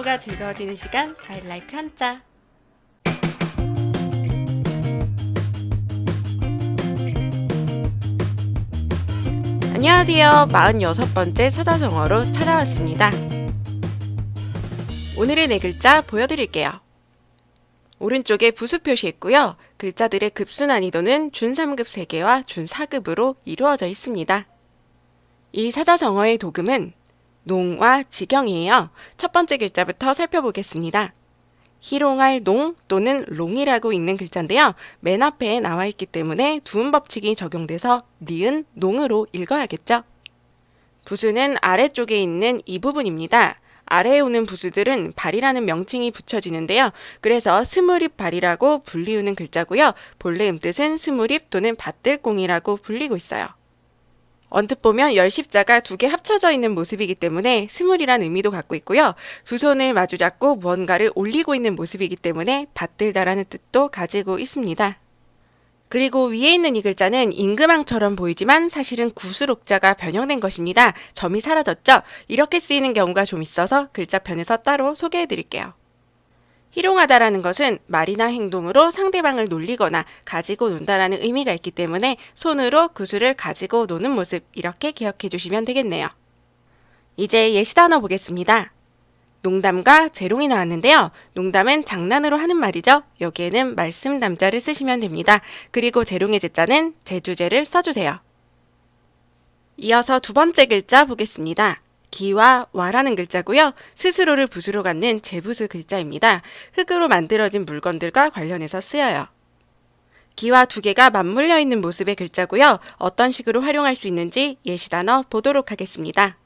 공부가 즐거워지는 시간 하이라이트 한자. 안녕하세요. 46번째 사자성어로 찾아왔습니다. 오늘의 네 글자 보여드릴게요. 오른쪽에 부수 표시했고요. 글자들의 급수 난이도는 준3급 3개와 준4급으로 이루어져 있습니다. 이 사자성어의 도금은 농과 지경이에요. 첫 번째 글자부터 살펴보겠습니다. 희롱할 농 또는 롱이라고 읽는 글자인데요. 맨 앞에 나와 있기 때문에 두음 법칙이 적용돼서 니은 농으로 읽어야겠죠. 부수는 아래쪽에 있는 이 부분입니다. 아래에 오는 부수들은 발이라는 명칭이 붙여지는데요. 그래서 스무립 발이라고 불리우는 글자고요. 본래 음뜻은 스무립 또는 밭들공이라고 불리고 있어요. 언뜻 보면 열 십자가 두 개 합쳐져 있는 모습이기 때문에 스물이란 의미도 갖고 있고요. 두 손을 마주 잡고 무언가를 올리고 있는 모습이기 때문에 받들다라는 뜻도 가지고 있습니다. 그리고 위에 있는 이 글자는 임금왕처럼 보이지만 사실은 구수록자가 변형된 것입니다. 점이 사라졌죠? 이렇게 쓰이는 경우가 좀 있어서 글자 편에서 따로 소개해 드릴게요. 희롱하다라는 것은 말이나 행동으로 상대방을 놀리거나 가지고 논다라는 의미가 있기 때문에 손으로 구슬을 가지고 노는 모습 이렇게 기억해 주시면 되겠네요. 이제 예시 단어 보겠습니다. 농담과 재롱이 나왔는데요. 농담은 장난으로 하는 말이죠. 여기에는 말씀 남자를 쓰시면 됩니다. 그리고 재롱의 제자는 제주제를 써주세요. 이어서 두 번째 글자 보겠습니다. 기와 와라는 글자고요. 스스로를 붓으로 갖는 제부수 글자입니다. 흙으로 만들어진 물건들과 관련해서 쓰여요. 기와 두 개가 맞물려 있는 모습의 글자고요. 어떤 식으로 활용할 수 있는지 예시 단어 보도록 하겠습니다.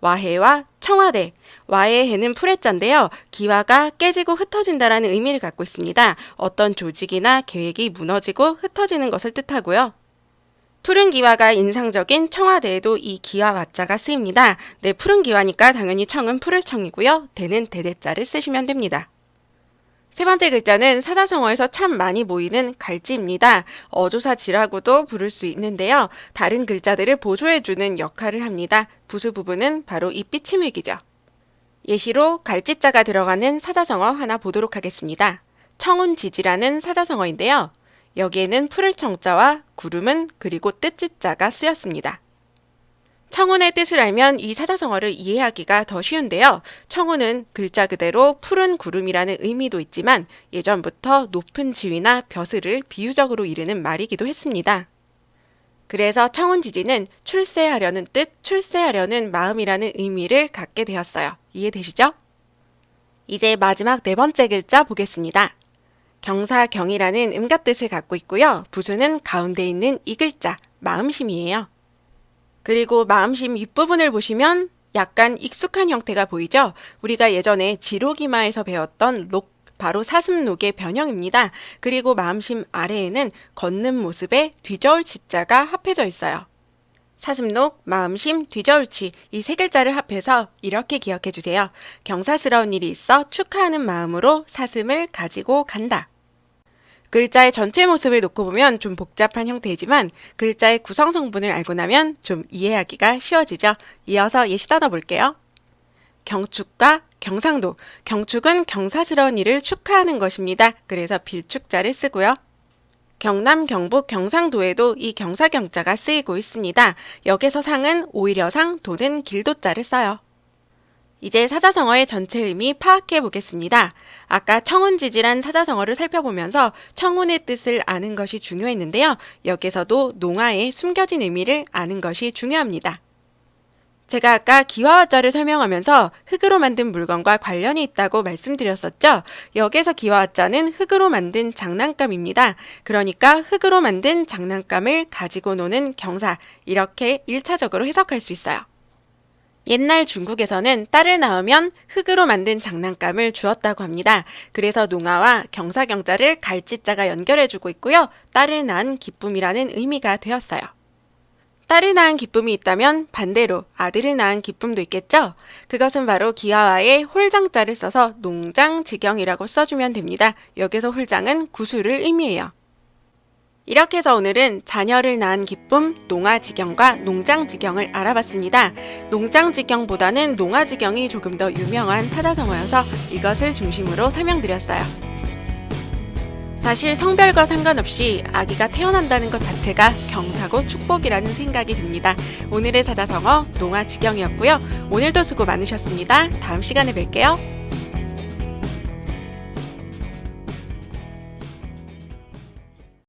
와해와 청와대. 와의 해는 풀해자인데요. 기와가 깨지고 흩어진다라는 의미를 갖고 있습니다. 어떤 조직이나 계획이 무너지고 흩어지는 것을 뜻하고요. 푸른 기와가 인상적인 청와대에도 이 기와 와자가 쓰입니다. 네, 푸른 기와니까 당연히 청은 푸를 청이고요. 대는 대대자를 쓰시면 됩니다. 세 번째 글자는 사자성어에서 참 많이 보이는 갈지입니다. 어조사지라고도 부를 수 있는데요. 다른 글자들을 보조해주는 역할을 합니다. 부수 부분은 바로 이 삐침획이죠. 예시로 갈지자가 들어가는 사자성어 하나 보도록 하겠습니다. 청운지지라는 사자성어인데요. 여기에는 풀을 청자와 구름은 그리고 뜻지자가 쓰였습니다. 청운의 뜻을 알면 이 사자성어를 이해하기가 더 쉬운데요. 청운은 글자 그대로 푸른 구름이라는 의미도 있지만 예전부터 높은 지위나 벼슬을 비유적으로 이르는 말이기도 했습니다. 그래서 청운지지는 출세하려는 뜻, 출세하려는 마음이라는 의미를 갖게 되었어요. 이해되시죠? 이제 마지막 네 번째 글자 보겠습니다. 경사경이라는 음가 뜻을 갖고 있고요. 부수는 가운데 있는 이 글자, 마음심이에요. 그리고 마음심 윗부분을 보시면 약간 익숙한 형태가 보이죠? 우리가 예전에 지로기마에서 배웠던 록, 바로 사슴록의 변형입니다. 그리고 마음심 아래에는 걷는 모습에 뒤저울 치자가 합해져 있어요. 사슴록, 마음심, 뒤저울치 이 세 글자를 합해서 이렇게 기억해 주세요. 경사스러운 일이 있어 축하하는 마음으로 사슴을 가지고 간다. 글자의 전체 모습을 놓고 보면 좀 복잡한 형태이지만 글자의 구성 성분을 알고 나면 좀 이해하기가 쉬워지죠. 이어서 예시 단어 볼게요. 경축과 경상도. 경축은 경사스러운 일을 축하하는 것입니다. 그래서 빌축자를 쓰고요. 경남, 경북, 경상도에도 이 경사경자가 쓰이고 있습니다. 여기서 상은 오히려 상, 도는 길도자를 써요. 이제 사자성어의 전체 의미 파악해 보겠습니다. 아까 청운지지란 사자성어를 살펴보면서 청운의 뜻을 아는 것이 중요했는데요. 여기서도 농아의 숨겨진 의미를 아는 것이 중요합니다. 제가 아까 기와와자를 설명하면서 흙으로 만든 물건과 관련이 있다고 말씀드렸었죠? 여기서 기와와자는 흙으로 만든 장난감입니다. 그러니까 흙으로 만든 장난감을 가지고 노는 경사, 이렇게 1차적으로 해석할 수 있어요. 옛날 중국에서는 딸을 낳으면 흙으로 만든 장난감을 주었다고 합니다. 그래서 농아와 경사경자를 갈지자가 연결해주고 있고요. 딸을 낳은 기쁨이라는 의미가 되었어요. 딸을 낳은 기쁨이 있다면 반대로 아들을 낳은 기쁨도 있겠죠? 그것은 바로 기아와의 홀장자를 써서 농장지경이라고 써주면 됩니다. 여기서 홀장은 구수를 의미해요. 이렇게 해서 오늘은 자녀를 낳은 기쁨, 농아지경과 농장지경을 알아봤습니다. 농장지경보다는 농아지경이 조금 더 유명한 사자성어여서 이것을 중심으로 설명드렸어요. 사실 성별과 상관없이 아기가 태어난다는 것 자체가 경사고 축복이라는 생각이 듭니다. 오늘의 사자성어 농아 지경이었고요. 오늘도 수고 많으셨습니다. 다음 시간에 뵐게요.